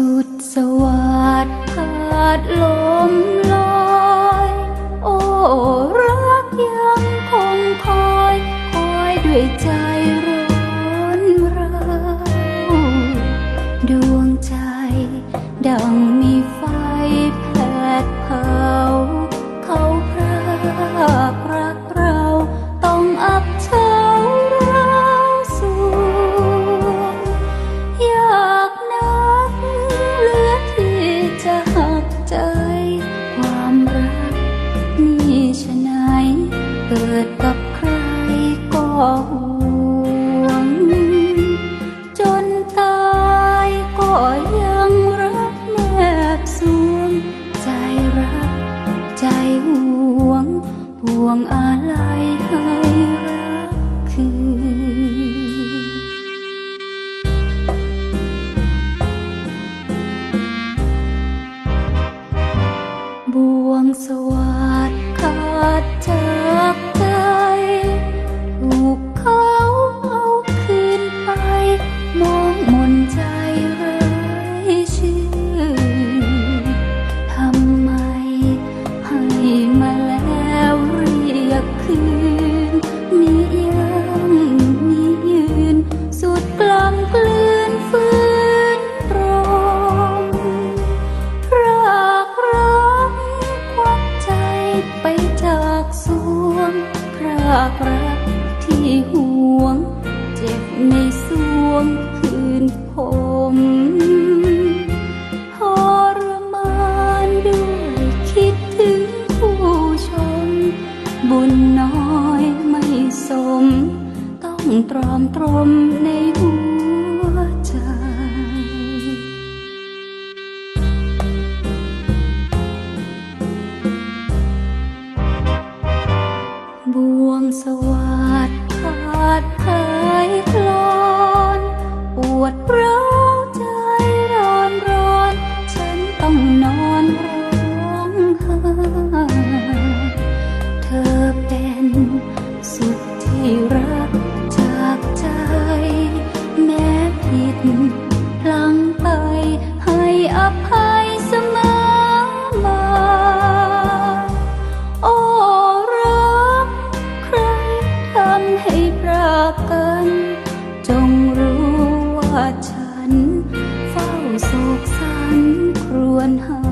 สุดสวัสดิ์ขาดลมลอย โอ้รักยังคงคอย คอยด้วยใจ ห่วง จนตายก็ยังรักแนบสวง ใจรัก ใจห่วง ห่วงอะไรให้รักคืน ห่วง เจ็บในสวงคืนผมทรมานด้วยคิดถึงผู้ชม บุญน้อยไม่สม ต้องตรอมตรมในหัวใจบ่วงสว รากกัน จงรู้ว่าฉัน เฝ้าโศกสันครวญหา